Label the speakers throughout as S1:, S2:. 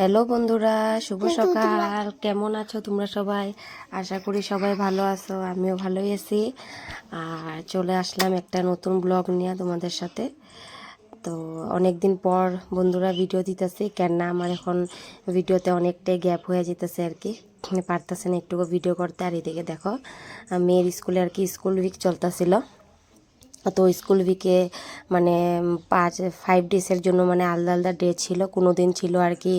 S1: Hello বন্ধুরা শুভ সকাল। কেমন আছো তোমরা সবাই? আশা করি সবাই ভালো আছো আমিও ভালোই আছি। আর চলে আসলাম একটা নতুন ব্লগ নিয়ে তোমাদের সাথে। তো অনেক দিন পর বন্ধুরা ভিডিও দিতেছি কেননা আমার এখন ভিডিওতে অনেকটাই গ্যাপ হয়ে যেতেছে আর কি। পারতেছে না একটু ভিডিও করতে আর এদিকে দেখো মেয়ের স্কুলে আর কি স্কুল উইক চলতেছিল। তো স্কুল উইকে মানে পাঁচ ফাইভ ডেজের জন্য মানে আলাদা আলাদা ডে ছিল। কোনো দিন ছিল আর কি,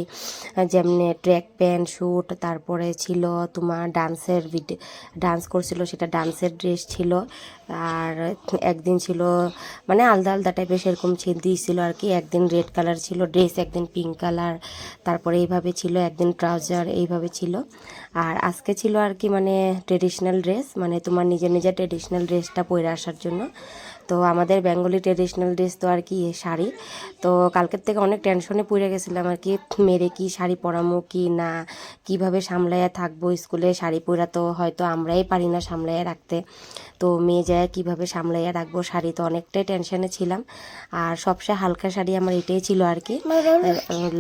S1: যেমনি ট্র্যাক প্যান্ট শ্যুট তারপরে ছিল তোমার ডান্সের ডান্স করছিল সেটা ডান্সের ড্রেস ছিল। আর একদিন ছিল মানে আলাদা আলাদা টাইপের সেরকম ছিল দিয়েছিল আর কি। একদিন রেড কালার ছিল ড্রেস একদিন পিঙ্ক কালার তারপরে এইভাবে ছিল, একদিন ট্রাউজার এইভাবে ছিল। আর আজকে ছিল আর কি মানে ট্রেডিশনাল ড্রেস মানে তোমার নিজের নিজের ট্রেডিশনাল ড্রেসটা পরে আসার জন্য। তো আমাদের বেঙ্গলি ট্রেডিশনাল ড্রেস তো আর কি শাড়ি। তো কালকের থেকে অনেক টেনশনে পড়ে গেছিলাম আর কি, মেরে কি শাড়ি পরামো কি না, কীভাবে সামলাইয়া থাকব স্কুলে শাড়ি পরা তো হয়তো আমরাই পারি না সামলাইয়া রাখতে। তো মেয়ে যায় কীভাবে সামলাইয়া রাখব শাড়ি তো অনেকটাই টেনশনে ছিলাম। আর সবচেয়ে হালকা শাড়ি আমার এটাই ছিল আর কি,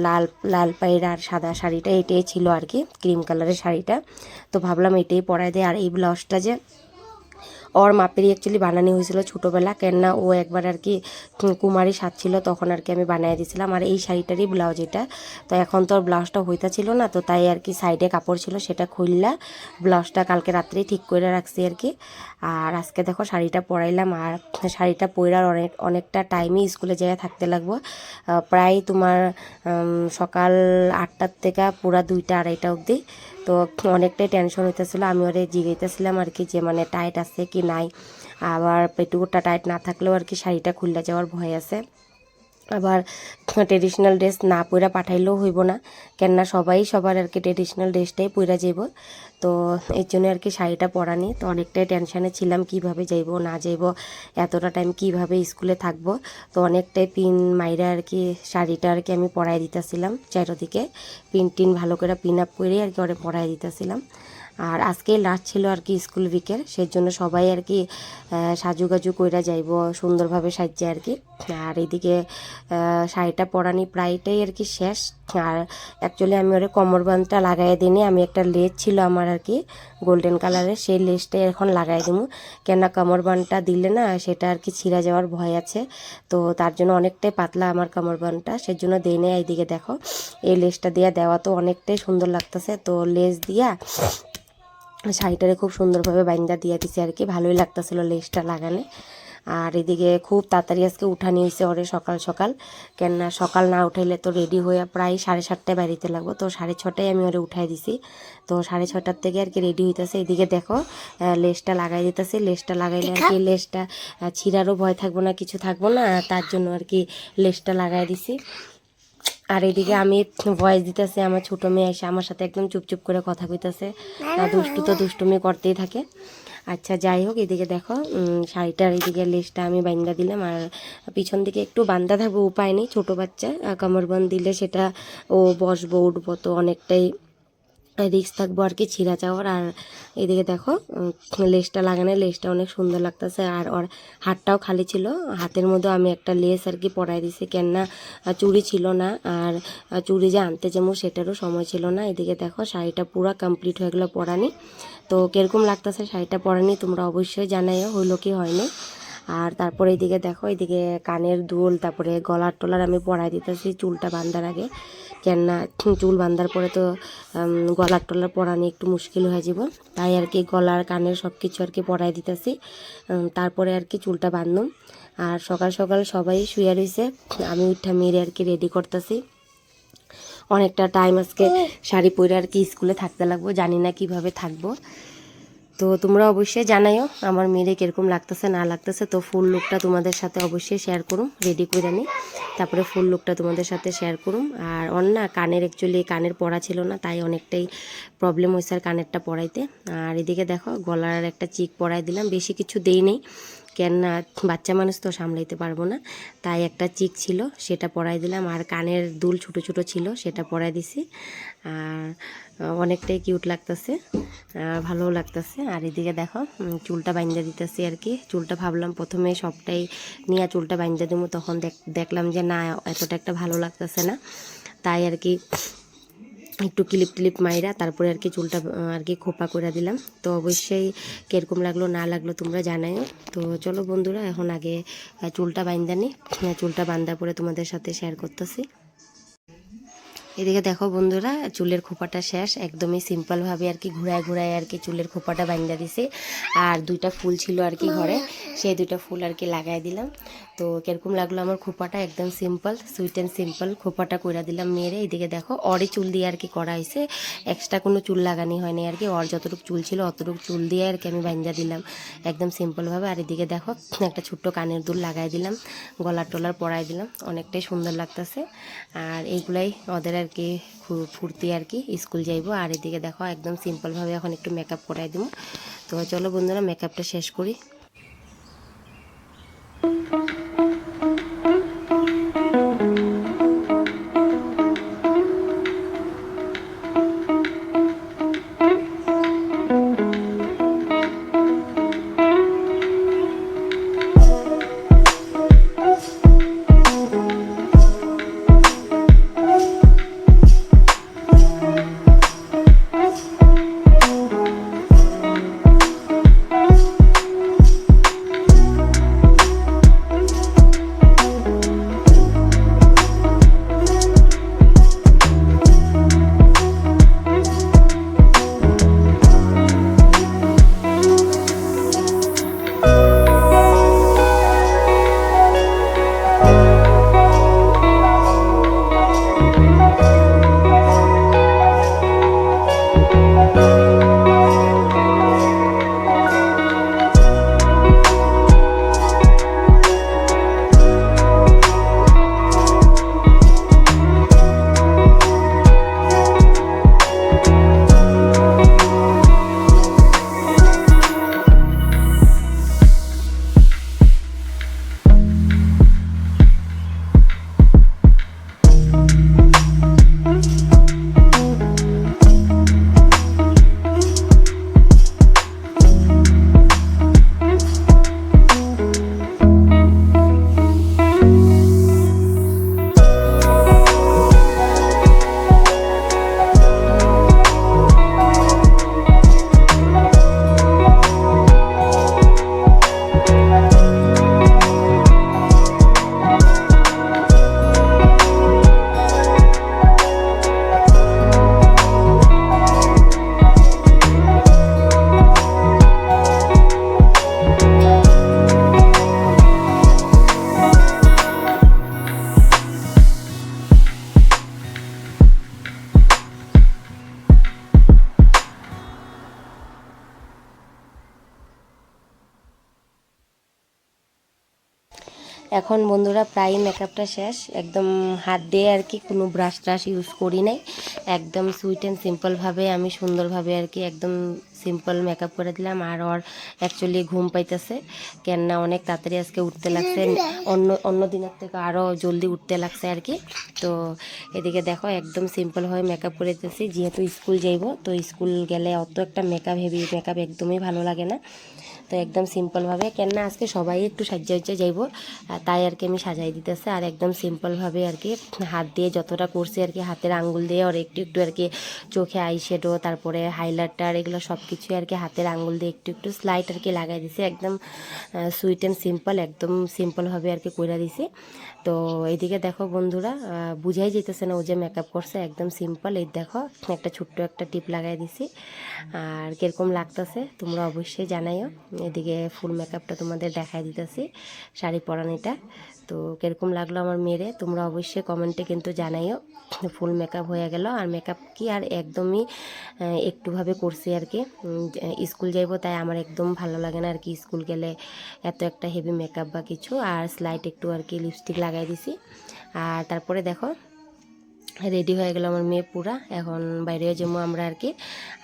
S1: লাল লাল পায়ের আর সাদা শাড়িটা এটাই ছিল আর কি ক্রিম কালারের শাড়িটা। তো ভাবলাম এটাই পরাই দেয় আর এই ব্লাউজটা যে ওর মাপেরই অ্যাকচুয়ালি বানানো হয়েছিল ছোটোবেলা। কেননা ও একবার আর কি কুমারী সাজ ছিল তখন আর কি আমি বানিয়ে দিয়েছিলাম। আর এই শাড়িটারই ব্লাউজ এটা। তো এখন তো ওর ব্লাউজটা হইতা ছিল না, তো তাই আর কি সাইডে কাপড় ছিল, সেটা খুললা ব্লাউজটা কালকে রাত্রেই ঠিক করে রাখছি আর কি। আর আজকে দেখো শাড়িটা পরাইলাম। আর শাড়িটা পরার অনেক, অনেকটা টাইমই স্কুলে যেয়ে থাকতে লাগবো। প্রায় তোমার সকাল আটটার থেকে পুরা দুইটা, আড়াইটা অবধি। তো অনেকটাই টেনশন হইতেছিল, আমি ওরে জিগাইতেছিলাম আর কি যে মানে টাইট আছে কি নাই। আবার পেটুকুটা টাইট না থাকলেও আর কি শাড়িটা খুললে যাওয়ার ভয় আছে। আবার ট্রেডিশনাল ড্রেস না পইরা পাঠাইলেও হইব না। কেননা সবাই সবার আর কি ট্রেডিশনাল ড্রেসটাই পইরা যাইব। তো এর জন্য আর কি শাড়িটা পরানি তো অনেকটাই টেনশানে ছিলাম, কীভাবে যাইব, না যাইব, এতটা টাইম কীভাবে স্কুলে থাকব। তো অনেকটাই পিন মাইরা আর কি শাড়িটা আর কি আমি পরাই দিতেছিলাম চারোদিকে। পিন টিন ভালো করে পিন আপ করে আর কি ওরে পরাই দিতেছিলাম। আর আজকে লাস্ট ছিল আর কি স্কুল উইকের সেই জন্য সবাই আর কি সাজুগাজু কইরা যাইব, সুন্দরভাবে সাজছে আর কি। আর এদিকে শাড়িটা পরানি প্রায়টাই আর কি শেষ। আর অ্যাকচুয়ালি আমি ওরা কোমর লাগাই দিইনি, আমি একটা লেস ছিল আমার আর কি গোল্ডেন কালারের সেই লেসটাই এখন লাগাই দিব কেননা কোমর দিলে না, সেটা আর কি ছিঁড়া যাওয়ার ভয় আছে। তো তার জন্য অনেকটাই পাতলা আমার কোমর বান্ধটা সেজন্য দেই নেই। এইদিকে দেখো, এই লেসটা দিয়া দেওয়া তো অনেকটাই সুন্দর লাগতেছে। তো লেস দিয়া শাড়িটারে খুব সুন্দরভাবে বাইন্দা দিয়ে দিছে আর কি। ভালোই লাগতেছিল লেসটা লাগালে। আর এদিকে খুব তাড়াতাড়ি আজকে উঠানি হয়েছে ওরে সকাল সকাল। কেননা সকাল না উঠাইলে তো রেডি হয়ে প্রায় সাড়ে সাতটায় বাড়িতে লাগবো। তো সাড়ে ছটায় আমি ওরে উঠাই দিছি। তো সাড়ে ছটার থেকে আর কি রেডি হইতেছে। এদিকে দেখো লেসটা লাগাই দিতেছে। লেসটা লাগাইলে আর কি লেসটা ছিঁড়ারও ভয় থাকব না কিছু থাকব না। তার জন্য আর কি লেসটা লাগাই দিছি। আর এদিকে আমি ভয়েস দিতেছে, আমার ছোট মেয়ে এসে আমার সাথে একদম চুপচুপ করে কথা কইতেছে। দুষ্টু তো দুষ্টুমি করতেই থাকে। আচ্ছা যাই হোক, এদিকে দেখো শাড়িটার এদিকে লেসটা আমি বান্ধা দিলাম। আর পিছন দিকে একটু বান্ধা থাকব, উপায় নেই। ছোটো বাচ্চা কামরবন দিলে সেটা ও বসবো, উঠবো তো অনেকটাই রিক্স থাকব আর কি ছিঁড়া চাওয়ার আর এদিকে দেখো লেসটা লাগানো লেসটা অনেক সুন্দর লাগতেছে। আর ওর হাতটাও খালি ছিল। হাতের মধ্যে আমি একটা লেস আর কি পরাই দিছি। কেননা চুড়ি ছিল না। আর চুড়ি যে আনতে যাব সেটারও সময় ছিল না। এদিকে দেখো, শাড়িটা পুরো কমপ্লিট হয়ে গেলো পরানি। তো কীরকম লাগতেছে শাড়িটা পরানি তোমরা অবশ্যই জানাইও, হইল কি হয়নি। আর তারপরে এইদিকে দেখো এইদিকে কানের দুল, তারপরে গলার টলার আমি পরাই দিতেছি চুলটা বান্ধার আগে। কেননা চুল বান্ধার পরে তো গলার টলার পরানি একটু মুশকিল হয়ে যাব তাই আর কি গলার, কানের সব কিছু আর কি পরাই দিতেছি। তারপরে আর কি চুলটা বান্ধুম আর সকাল সকাল সবাই শুয়ে রয়েছে আমি উঠা মেরে আর কি রেডি করতেছি। অনেকটা টাইম আজকে শাড়ি পরে আর কি স্কুলে থাকতে লাগবো। জানি না কীভাবে থাকব। তো তোমরা অবশ্যই জানাইও, আমার মেয়েরে কীরকম লাগতেছে, না লাগতেছে। তো ফুল লুকটা তোমাদের সাথে অবশ্যই শেয়ার করুম রেডি করে নিই তারপরে ফুল লুকটা তোমাদের সাথে শেয়ার করুম। আর অন না কানের অ্যাকচুয়ালি কানের পড়া ছিল না, তাই অনেকটাই প্রবলেম হয়েছে আর কানেরটা পড়াইতে। আর এদিকে দেখো, গলার একটা চিক পরাই দিলাম, বেশি কিছু দেই নেই। কেননা বাচ্চা মানুষ তো সামলাইতে পারব না, তাই একটা চিক ছিল, সেটা পরাই দিলাম। আর কানের দুল ছোট ছোট ছিল, সেটা পরাই দিছি। আর অনেকটাই কিউট লাগতেছে। ভালোও লাগতেছে। আর এদিকে দেখো চুলটা বাইন্দা দিতেছি আর কি। চুলটা ভাবলাম প্রথমে সবটাই নিয়ে চুলটা বাইন্দা দেবো তখন দেখ- দেখলাম যে না, এতটা একটা ভালো লাগতেছে না। তাই আর কি একটু ক্লিপ টিলিপ মাইরা তারপরে আর কি চুলটা আর কি খোপা করে দিলাম। তো অবশ্যই কীরকম লাগল, না লাগল তোমরা জানাইও। তো চলো বন্ধুরা, এখন আগে চুলটা চুলটা বাইন্দানি চুলটা বান্ধার পরে তোমাদের সাথে শেয়ার করতেছি। এদিকে দেখো বন্ধুরা, চুলের খোপাটা শেষ। একদমই সিম্পলভাবে আর কি ঘুরায় ঘুরায় আর কি চুলের খোপাটা বান্ধা দিছে। আর দুইটা ফুল ছিল আর কি ঘরে, সেই দুইটা ফুল আর কি লাগাই দিলাম। তো কীরকম লাগল আমার খোপাটা? একদম সিম্পল সুইট অ্যান্ড সিম্পল খোপাটা কইরা দিলাম মেরে এইদিকে দেখো, অরে চুল দিয়ে আর কি করা হয়েছে এক্সট্রা কোনো চুল লাগানি হয়নি আর কি। ওর যতটুকু চুল ছিল অতটুকু চুল দিয়ে আর কি আমি বান্ধা দিলাম। একদম সিম্পলভাবে আর এদিকে দেখো, একটা ছোট্ট কানের দুল লাগাই দিলাম। গলার টলার পরাই দিলাম। অনেকটাই সুন্দর লাগতেছে। আর এইগুলাই ওদের আর কি ফুর্তি আর কি, স্কুল যাইব। আর এদিকে দেখো, একদম সিম্পলভাবে এখন একটু মেকআপ করাই দেবো। তো চলো বন্ধুরা মেকআপটা শেষ করি। এখন বন্ধুরা প্রায় মেকআপটা শেষ। একদম হাত দিয়ে আর কি কোনো ব্রাশ ট্রাশ ইউজ করি নাই। একদম সুইট অ্যান্ড সিম্পলভাবে আমি সুন্দরভাবে আর কি একদম সিম্পল মেকআপ করে দিলাম। আর ওর অ্যাকচুয়ালি ঘুম পাইতেছে। কেননা অনেক তাড়াতাড়ি আজকে উঠতে লাগছে। অন্য অন্য দিনের থেকে আরও জলদি উঠতে লাগছে আর কি। তো এদিকে দেখো, একদম সিম্পলভাবে মেকআপ করে দিতেছি। যেহেতু স্কুল যাইব, তো স্কুল গেলে অত একটা মেকআপ হেভি মেকআপ একদমই ভালো লাগে না। তো একদম সিম্পলভাবে কেননা আজকে সবাই একটু সাজ্জা উজ্জা যাইব তাই আর কি আমি সাজাই দিতেছে। আর একদম সিম্পলভাবে আর কি হাত দিয়ে যতটা করছি আর কি, হাতের আঙ্গুল দিয়ে আর একটু একটু আর কি চোখে আইশ্যাডো তারপরে হাইলাইটার এগুলো সব কিছুই আর কি হাতের আঙ্গুল দিয়ে একটু একটু স্লাইট আর কি লাগাই দিছি। একদম সুইট অ্যান্ড সিম্পল একদম সিম্পলভাবে আর কি কইরা দিছি। তো এইদিকে দেখো বন্ধুরা বুঝাই যেতেছে না ও যে মেকআপ করছে, একদম সিম্পল এই দেখো, একটা ছোট্ট একটা টিপ লাগাই দিছি। আর কীরকম লাগতেছে তোমরা অবশ্যই জানাইও। এদিকে ফুল মেকআপটা তোমাদের দেখাই দিতেছি, শাড়ি পরানিটা। তো কীরকম লাগল আমার মেয়েরে? তোমরা অবশ্যই কমেন্টে কিন্তু জানাইও। ফুল মেকআপ হয়ে গেল। আর মেকআপ কি আর একদমই একটুভাবে করছি আর কি। স্কুল যাইবো তাই আমার একদম ভালো লাগে না আর কি স্কুল গেলে এত একটা হেভি মেকআপ বা কিছু। আর স্লাইট একটু আর কি লিপস্টিক লাগাই দিছি। আর তারপরে দেখো রেডি হয়ে গেল আমার মেয়ে পুরা। এখন বাইরে যাব আমরা আর কি।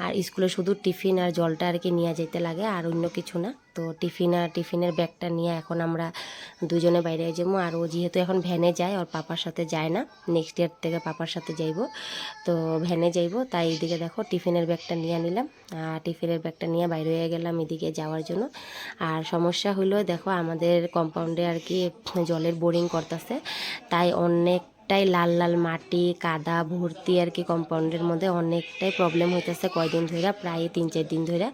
S1: আর স্কুলে শুধু টিফিন আর জলটা আর কি নিয়ে যেতে লাগে, আর অন্য কিছু না। তো টিফিন আর টিফিনের ব্যাগটা নিয়ে এখন আমরা দুজনে বাইরে যাব। আর ও যেহেতু এখন ভ্যানে যায়, ওর পাপার সাথে যায় না। নেক্সট ইয়ার থেকে পাপার সাথে যাইবো। তো ভ্যানে যাইবো, তাই এদিকে দেখো টিফিনের ব্যাগটা নিয়ে নিলাম। আর টিফিনের ব্যাগটা নিয়ে বাইরে হয়ে গেলাম এদিকে যাওয়ার জন্য। আর সমস্যা হলো, দেখো আমাদের কম্পাউন্ডে আর কি জলের বোরিং করতেছে। তাই অনেক অনেকটাই লাল লাল মাটি, কাদা, ভর্তি আর কি কম্পাউন্ডের মধ্যে অনেকটাই প্রবলেম হইতেছে কয়দিন ধরে প্রায় তিন চার দিন ধরে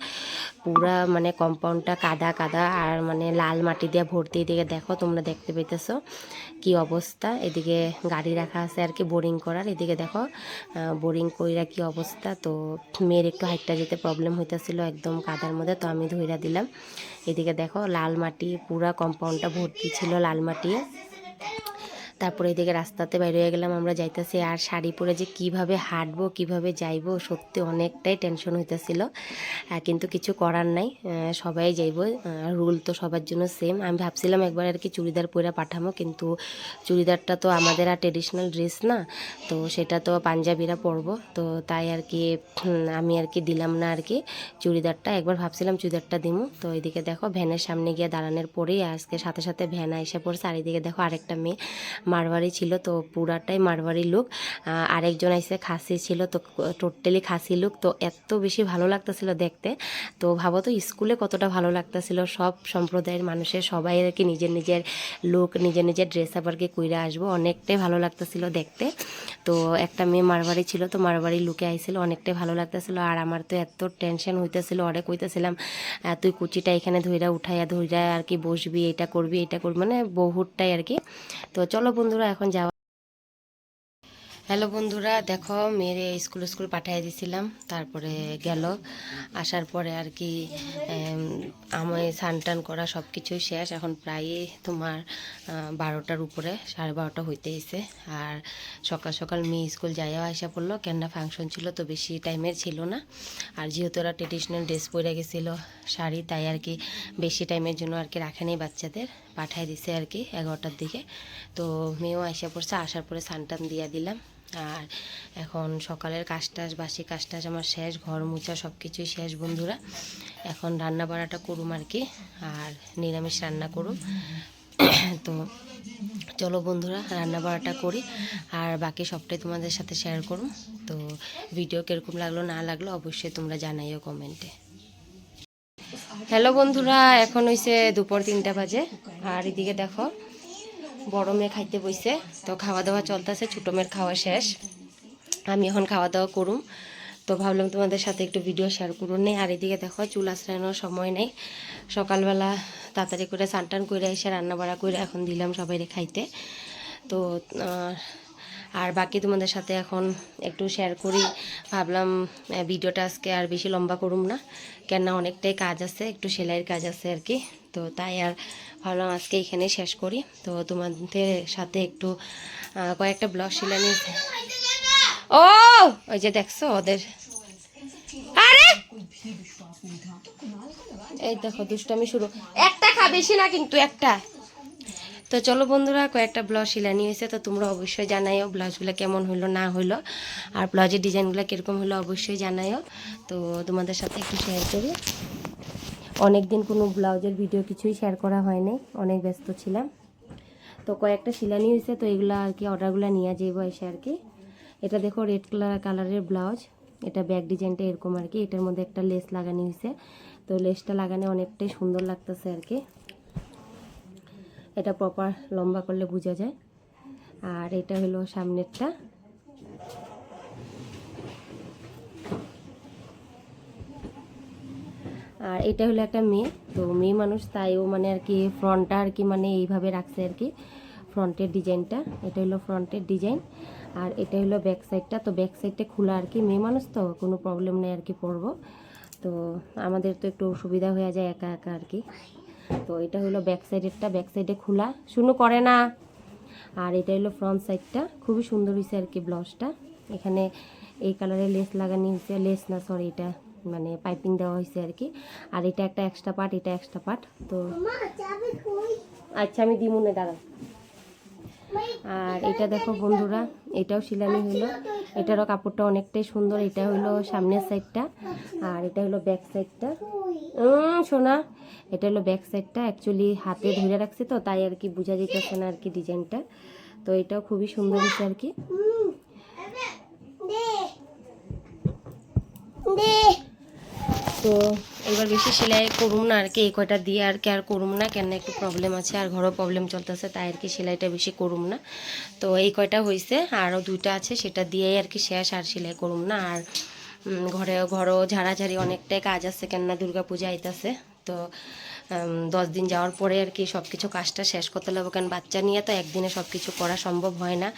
S1: পুরা মানে কম্পাউন্ডটা কাদা কাদা আর মানে লাল মাটি দিয়ে ভর্তি এদিকে দেখো, তোমরা দেখতে পাইতেছো কি অবস্থা। এদিকে গাড়ি রাখা আছে আর কি বোরিং করার। এদিকে দেখো বোরিং কইরা কি অবস্থা। তো মেয়ের একটু হাইটটা যেতে প্রবলেম হইতেছিল একদম কাদার মধ্যে, তো আমি ধইরা দিলাম। এদিকে দেখো, লাল মাটি, পুরা কম্পাউন্ডটা ভর্তি ছিল লাল মাটি। তারপরে এদিকে রাস্তাতে বাইরে হয়ে গেলাম, আমরা যাইতেছি আর শাড়ি পরে যে কীভাবে হাঁটবো, কীভাবে যাইবো, সত্যি অনেকটাই টেনশন হইতেছিল। কিন্তু কিছু করার নাই সবাই যাইব রুল তো সবার জন্য সেম আমি ভাবছিলাম একবার আর কি চুড়িদার পরে পাঠাবো কিন্তু চুড়িদারটা তো আমাদের আর ট্রেডিশনাল ড্রেস না, তো সেটা তো পাঞ্জাবিরা পরবো। তো তাই আর কি আমি আর কি দিলাম না আর কি চুড়িদারটা। একবার ভাবছিলাম চুড়িদারটা দিমু। তো এদিকে দেখো, ভ্যানের সামনে গিয়ে দাঁড়ানোর পরেই আজকে সাথে সাথে ভ্যান এসে পড়ছে, আর এদিকে দেখো আরেকটা মেয়ে। মারবাড়ি ছিল তো পুরাটাই মারবাড়ি লুক। আরেকজন আইসে খাসি ছিল তো টোটালি খাসি লুক। তো এত বেশি ভালো লাগতেছিল দেখতে। তো ভাবো তো স্কুলে কতটা ভালো লাগতেছিল। সব সম্প্রদায়ের মানুষের সবাই আর কি নিজের নিজের লুক, নিজের নিজের ড্রেস আপ আর কি কইরা আসব। অনেকটাই ভালো লাগতেছিল দেখতে। তো একটা মেয়ে মারবাড়ি ছিল তো মারবাড়ি লুকে আইছিল, অনেকটাই ভালো লাগতেছিল। আর আমার তো এত টেনশন হইতেছিল অনেক হইতেছিলাম তুই কুচিটা এখানে ধইরা উঠাইয়া, ধইরা আর কি বসবি, এটা করবি এটা করবি। মানে বহুতটাই আর কি। তো চলো বন্ধুরা, এখন যাওয়া হ্যালো বন্ধুরা, দেখো মেয়েরে স্কুল স্কুল পাঠিয়ে দিছিলাম, তারপরে গেল। আসার পরে আর কি আমি স্নান টান করা সব কিছুই শেষ। এখন প্রায় তোমার বারোটার উপরে, সাড়ে বারোটা হইতে এসে আর সকাল সকাল মেয়ে স্কুল যাইয়া আসা পড়ল। কেননা ফাংশন ছিল তো বেশি টাইমের ছিল না। আর যেহেতু ওরা ট্রেডিশনাল ড্রেস পরে গেছিল শাড়ি, তাই আর কি বেশি টাইমের জন্য আর কি রাখেনি বাচ্চাদের। পাঠাই দিছে আর কি এগারোটার দিকে। তো মেয়েও আসা পড়ছে, আসার পরে স্নান টান দিয়ে দিলাম। আর এখন সকালের কাজ টাজ বাসি কাজ টাজ আমার শেষ, ঘর মোছা সব কিছুই শেষ বন্ধুরা। এখন রান্না বাড়াটা করুম আর কি, আর নিরামিষ রান্না করুম। তো চলো বন্ধুরা রান্না বাড়াটা করি, আর বাকি সবটাই তোমাদের সাথে শেয়ার করুম। তো ভিডিও কীরকম লাগল, না লাগল, অবশ্যই তোমরা জানাইও কমেন্টে হ্যালো বন্ধুরা, এখন হইছে দুপুর তিনটা বাজে। আর এদিকে দেখো, বড় মেয়ে খাইতে বইছে, তো খাওয়া দাওয়া চলতেছে, ছোটো মেয়ের খাওয়া শেষ। আমি এখন খাওয়া দাওয়া করুম। তো ভাবলাম তোমাদের সাথে একটু ভিডিও শেয়ার করুন নেই আর এদিকে দেখো, চুল আশ্রানোর সময় নেই। সকালবেলা তাড়াতাড়ি করে সানটান করে এসে রান্না বাড়া করে এখন দিলাম সবাইরে খাইতে। তো আর বাকি তোমাদের সাথে এখন একটু শেয়ার করি। ভাবলাম ভিডিওটা আজকে আর বেশি লম্বা করুম না, কেননা অনেকটাই কাজ আছে, একটু সেলাইয়ের কাজ আছে আর কি। তো তাই আর ভাবলাম আজকে এখানে শেষ করি। তো তোমাদের সাথে একটু কয়েকটা ব্লাউজ সিলানি ও, ওই যে দেখছ ওদের। এই দেখো, দুষ্টামি শুরু। একটা খা, বেশি না কিন্তু একটা। তো চলো বন্ধুরা, কয়েকটা ব্লাউজ সিলানি হয়েছে তো তোমরা অবশ্যই জানাইও ব্লাউজগুলো কেমন হলো না হলো আর ব্লাউজের ডিজাইনগুলো কীরকম হলো অবশ্যই জানাইও। তো তোমাদের সাথে একটু শেয়ার করি। অনেক দিন কোনো ব্লাউজের ভিডিও কিছুই শেয়ার করা হয়নি, অনেক ব্যস্ত ছিলাম। তো কয়েকটা সিলানি হয়েছে তো এগুলো আর কি অর্ডারগুলো নিয়ে যাইব এসে আর কি। এটা দেখো রেড কালার কালারের ব্লাউজ। এটা ব্যাক ডিজাইনটা এরকম আর কি। এটার মধ্যে একটা লেস লাগানো হয়েছে তো লেসটা লাগানো অনেকটাই সুন্দর লাগতেছে আর কি। এটা প্রপার লম্বা করলে বোঝা যায়। আর এটা হলো সামনেরটা। আর এটা হলো একটা মেয়ে। তো মেয়ে মানুষ, তাই ও মানে আর কি ফ্রন্টটা আর কি মানে এইভাবে রাখছে আর কি। ফ্রন্টের ডিজাইনটা, এটা হলো ফ্রন্টের ডিজাইন। আর এটা হলো ব্যাক সাইডটা তো ব্যাক সাইডটা খোলা আর কি। মেয়ে মানুষ তো, কোনো প্রবলেম নেই আর কি পরবো। তো আমাদের তো একটু অসুবিধা হয়ে যায় একা একা আর কি। তো এটা হলো ব্যাক সাইডেরটা ব্যাক সাইডে খোলা। শুনো করে না। আর এটা হলো ফ্রন্ট সাইডটা খুবই সুন্দর হয়েছে আর কি ব্লাউজটা। এখানে এই কালারে লেস লাগানি হয়েছে লেস না সরি এটা মানে পাইপিং দেওয়া হয়েছে আর কি। আর এটা একটা এক্সট্রা পার্ট এটা এক্সট্রা পার্ট তো আচ্ছা আমি দিমুনে দাঁড়াও। আর এটা দেখো বন্ধুরা, এটাও শিলানি হলো এটারও কাপড়টা অনেকটাই সুন্দর, এটা হলো সামনের সাইডটা আর এটা হলো ব্যাক সাইডটা শোনা এটা হলো ব্যাক সাইডটা অ্যাকচুয়ালি হাতে ধরে রাখছে তো, তাই আর কি বোঝা যেতেছে না আর কি ডিজাইনটা তো এটাও খুবই সুন্দর হয়েছে আর কি। তো এবার বেশি সেলাই করুম না আর কি, এই কয়টা দিয়ে আর কি আর করুম না কেন একটু প্রবলেম আছে আর ঘরও প্রবলেম চলতেছে, তাই আর কি সেলাইটা বেশি করুম না। তো এই কয়টা হয়েছে আরও দুইটা আছে, সেটা দিয়েই আর কি শেষ আর সেলাই করুম না। আর ঘরে, ঘরও ঝাড়াঝাড়ি অনেকটাই কাজ আছে, কেননা দুর্গা পূজা আইতাছে। তো দশ দিন যাওয়ার পরে আর কি সব কিছু কাজটা শেষ করতে লাগবে, কারণ বাচ্চা নিয়ে তো একদিনে সব কিছু করা সম্ভব হয় না।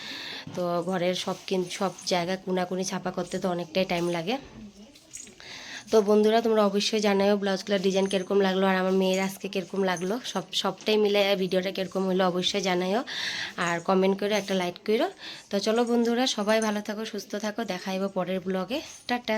S1: তো ঘরের সব কিন, সব জায়গা কুনাকুনি ছাপা করতে তো অনেকটাই টাইম লাগে। তো বন্ধুরা, তোমরা অবশ্যই জানাও ব্লাউজগুলোর ডিজাইন কীরকম লাগল আর আমার মেয়ের আজকে কীরকম লাগল। সব, সবটাই মিলে ভিডিওটা কীরকম হলো অবশ্যই জানাইও। আর কমেন্ট করে একটা লাইক করো তো চলো বন্ধুরা, সবাই ভালো থাকো, সুস্থ থাকো। দেখাইব পরের ব্লগে টাটা।